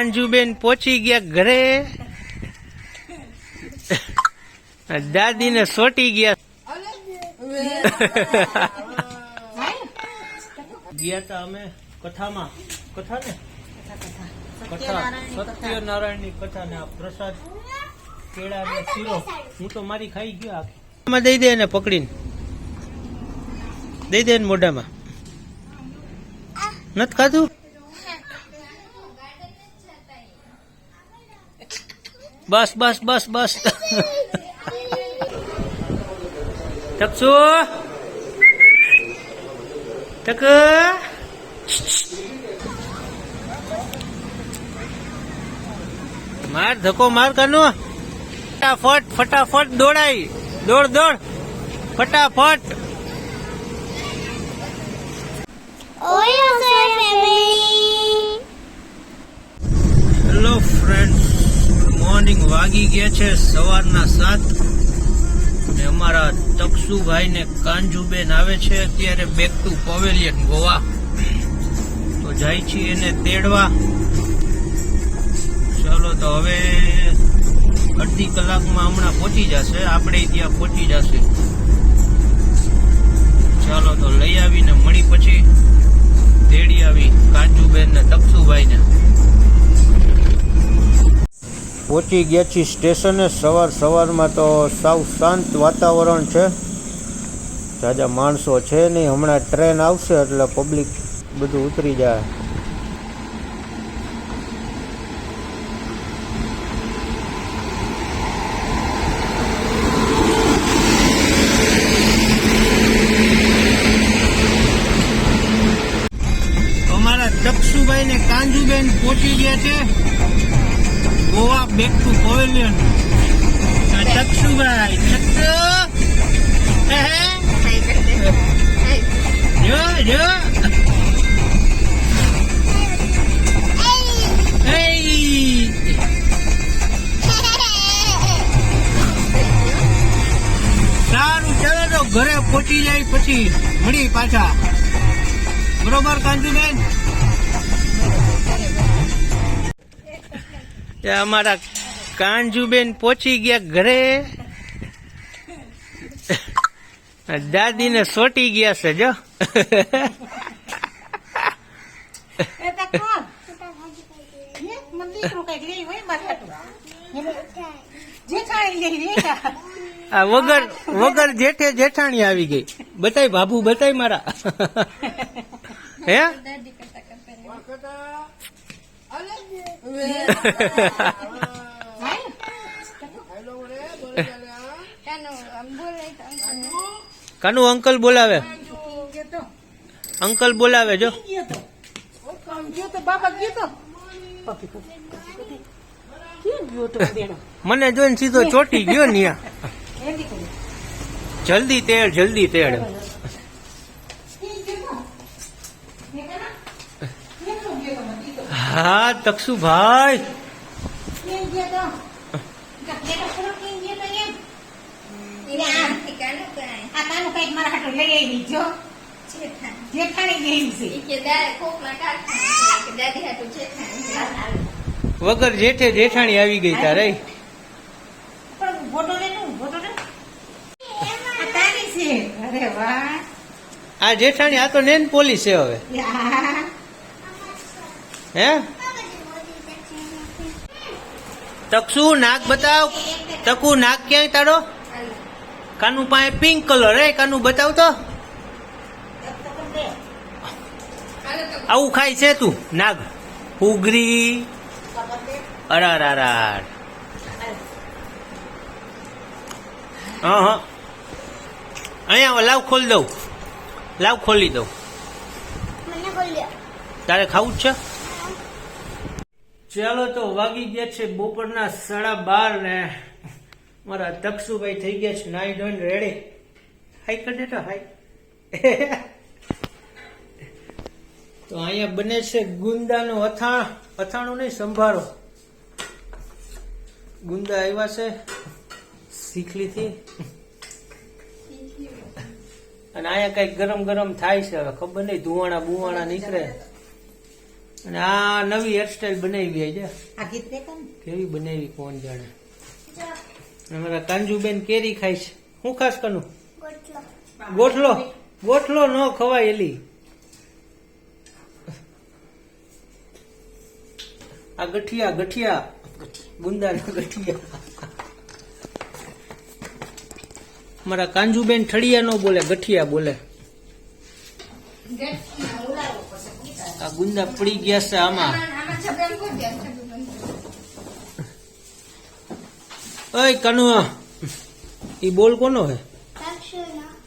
કાંજુબેન પહોંચી ગયા ઘરે. દાદીને સોટી ગયા. ગયા તા અમે કથામાં. કથા ને કથા. સત્યનારાયણની કથા ને આ પ્રસાદ કેળા ને શીરો. હું તો મારી ખાઈ ગયો આખી. આમાં દઈ દે ને પકડીને. દઈ દે ને મોઢામાં. નથી ખાધું? બસ બસ બસ બસ. ટકસુ. ટક. માર, ધક્કો માર કાનો. ફટાફટ ફટાફટ દોડાય. દોડ દોડ. ફટાફટ. વાગી ગયા છે સવારના સાત ને અમારા તકસુભાઈ ને કાંજુબેન આવે છે અત્યારે બેક ટુ પવેલિયન ગોવા. તો જાય છીએ એને તેડવા. ચલો તો હવે અડધી કલાકમાં હમણાં પહોંચી જશે. આપણે ત્યાં પહોંચી જશે. ચાલો તો લઈ આવીને મળી પછી તેડી આવી કાંજુબેન પહોંચી ગયા છીએ સ્ટેશને. સવાર સવારમાં તો સાવ શાંત વાતાવરણ છે. જાજા માણસો છે નહીં. હમણાં ટ્રેન આવશે એટલે પબ્લિક બધું ઉતરી જાય. અમારા ચક્ષુભાઈ ને કાંજુબેન પહોંચી ગયા છે. બેક ટુ પવેલિયન હે હે. જો જો! સારું ચાલો તો ઘરે પહોંચી જાય પછી મળી પાછા. બરોબર કાંજુબેન એ અમારા કાનજુબેન પહોંચી ગયા ઘરે. દાદીને સોટી ગયા છે જો. આ વગર વગર જેઠે જેઠાણી આવી ગઈ. બતાય બાબુ બતાય મારા. હે? કાનું, અંકલ બોલાવે. અંકલ બોલાવે, જો. મને જોઈને સીધો ચોટી ગયો ને. જલ્દી તેડ જલ્દી તેડ કેમ ગયો તો ને કના કેમ નો ગયો તો મને દીકરો હા તક્ષુભાઈ કેમ ગયો તો કા બેડો ખરો કેમ ગયો તો એમ એને આ આ કાનું કંઈક મારા હાટું લઈ આવી જો જેઠાણી ગઈ તક્ષુભાઈ વગર જેઠે જેઠાણી આવી ગઈ તારે. આ જેઠાણી આ તો નેન પોલીસ છે હવે. હે? તકસુ નાક બતાવ. તકુ નાક ક્યાંય તારો? કાનું પાસે પિંક કલર હે. કાનું બતાવ તો. આવું ખાય છે તું નાગ. ઉગરી. અરાર અરાર હા હા. અહીંયા લાવ ખોલી દઉં. લાવ ખોલી દઉં. તારે ખાવું જ છે? ચાલો તો વાગી ગયા છે બપોરના સાડા બાર ને મારા તક્ષુભાઈ થઈ ગયા છે. નાઈ ધોઈને રેડી. હાઈ કરી તો હાઈ તો અહીંયા બને છે ગુંદાનું અથાણ. અથાણું નહીં સંભાળો ગુંદા આવ્યા છે શીખલીથી. અને અહીંયા કઈ ગરમ ગરમ થાય છે. હવે ખબર નહીં ધુવાણા બુવાણા નીકળે. અને આ નવી હેરસ્ટાઈલ બનાવી છે. કેવી બનાવી કોણ જાણે? અમારા કાંજુબેન કેરી ખાય છે. શું ખાસ કનું ગોઠલો. ગોઠલો? ન ખવાય એલી. આ ગઠિયા ગઠિયા. ગુંદા ગઠિયા. મારા કાંજુબેન ઠળિયા નો બોલે ગઠિયા બોલે. આ ગુંદા પડી ગયા છે આમાં. ઓય, કનુઆ. ઈ બોલ કોનો હે?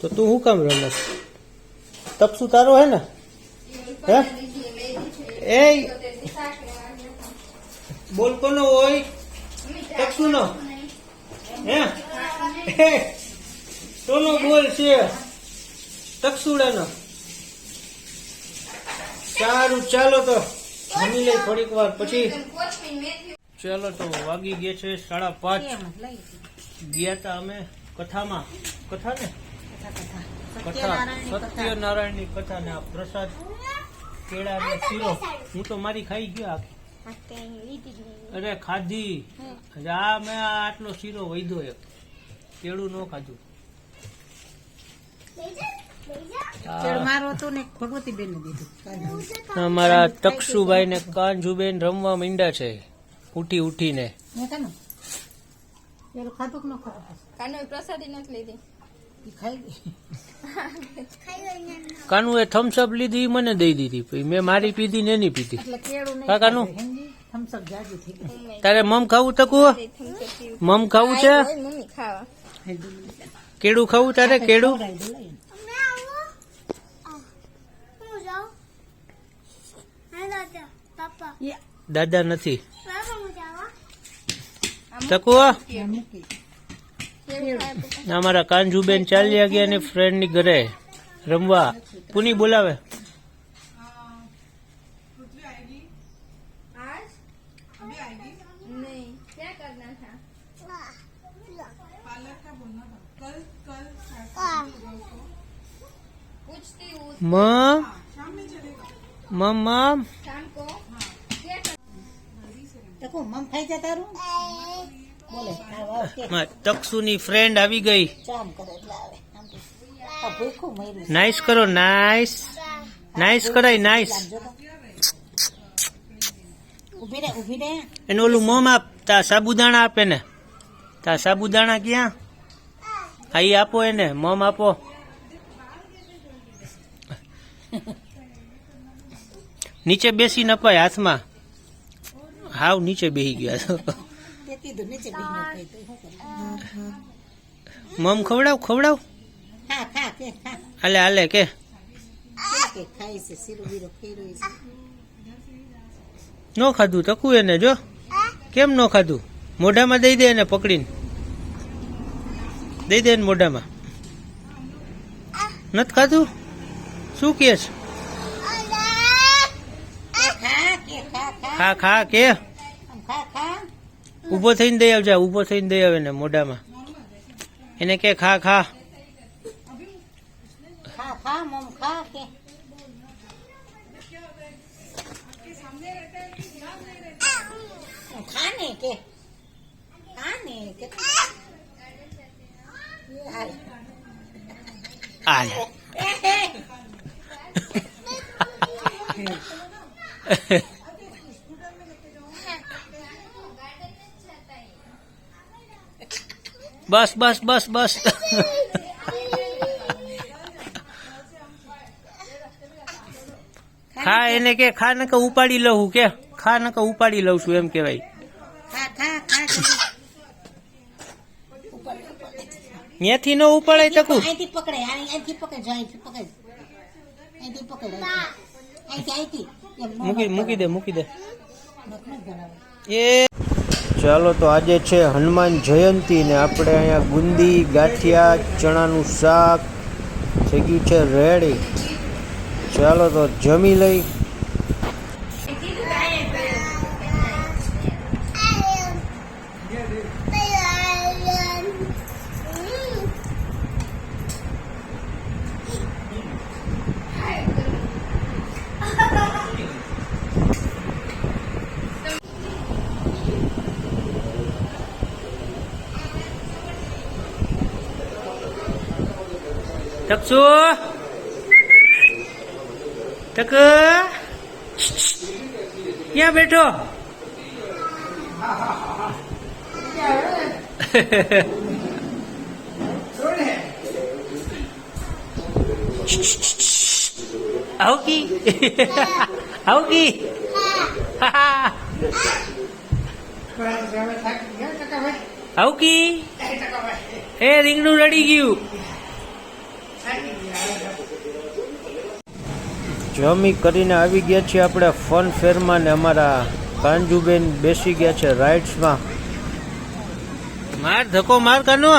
તો તું શું કામ રમસ તપસુ તારો હે ને? હે? એ બોલ કોનો હોય? તપસુ નો હે? હે? તોનો બોલ છે. તકસુડાનો સારું ચાલો તો. જમી લઈ થોડીક વાર. પછી ચાલો તો વાગી ગયા છે સાડા પાંચ. ગયા તા અમે કથામાં. કથા ને? કથા સત્યનારાયણની કથા. ને આ પ્રસાદ કેળા ને શીરો. હું તો મારી ખાઈ ગયો આખી. અરે ખાધી. અરે આ મેં આ આટલો શીરો વૈધો એક. કેળું ન ખાધું. અમારા તક્ષુભાઈ ને કાંજુબેન રમવા માંડ્યા છે ઉઠી ઉઠીને. કાનુ કાનું? પેલું ખાધું કે ન ખાધું કાનો પ્રસાદી નથી લીધી. ઈ ખાઈ ગઈ. ખાઈ લઈને કાનું એ થમ્સઅપ લીધી મને દઈ દીધી. પછી મેં મારી પીધી ને એની પીધી. કાકાનું? તારે મમ ખાવું તકું મમ ખાવું છે? કેડું કેળું ખાવું તારે? કેળું ખવડાવી દઉં, લઈ. અમે આવો આ હું જાઉં હા દાદા પાપા ઈ દાદા નથી. તકો અમારા કાનજુબેન ચાલ્યા ગયા ને ફ્રેન્ડની ઘરે. રમવા. પુની બોલાવે. મમ મમ કે. તક્ષુની ફ્રેન્ડ આવી ગઈ. નાઈસ કરો નાઈસ નાઈસ કરાય નાઈસ એને ઓલું મોમ આપ તા સાબુદાણા આપે ને. તા સાબુદાણા ક્યાં? હા એ આપો એને મોમ આપો. નીચે બેસી નપાય હાથમાં. હાવ નીચે બેહી ગયા? મમ ખવડાવ ખવડાવ. હાલે હાલે કે. ન ખાધું તકું એને જો. કેમ ન ખાધું? મોઢામાં દઈ દે એને પકડીને. દઈ દે એને મોઢામાં. નથી ખાધું? શું કે છે ખા કે ખા ખા કે? ઊભો થઈને દઈ આવજે ઊભો થઈને દઈ આવે ને મોઢામાં. એને કે ખા ખા. ખા ખા મમ ખા કે. ખા કે? ખા ને કે હાલ. હાલે બસ બસ બસ બસ. ખા એને કે ખા કે ઉપાડી લઉં કે ખા નકે ઉપાડી લઉં છું એમ કેવાય કે ત્યાંથી ન ઉપાડાય તકુ. મૂકી મૂકી દે મૂકી દે. એ ચાલો તો આજે છે હનુમાન જયંતી ને આપણે અહીંયા ગુંદી, ગાંઠિયા, ચણાનું શાક, થઈ ગયું છે રેડી ચાલો તો જમી લઈ. તકસુ તક ક્યાં બેઠો આવકી આવકી કી એ રીંગણું રડી ગયું જમી કરીને આવી ગયા છીએ આપણે ફન ફેરમાં ને અમારા કાંજુબેન બેસી ગયા છે રાઇડ્સમાં. માર, ધક્કો માર, કાનો.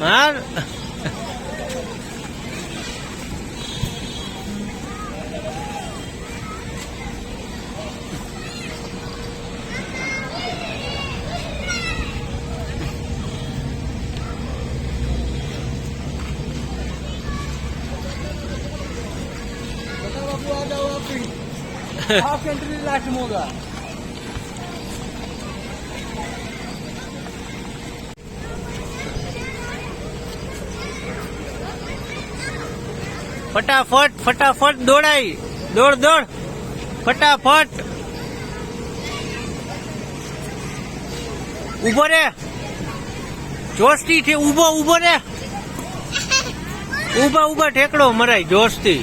માર. ફટાફટ ફટાફટ દોડાઈ દોડ દોડ ફટાફટ ઊભો રે જોશથી છે ઊભો ઊભો રે ઊભા ઊભા ઠેકડો મરાય જોશથી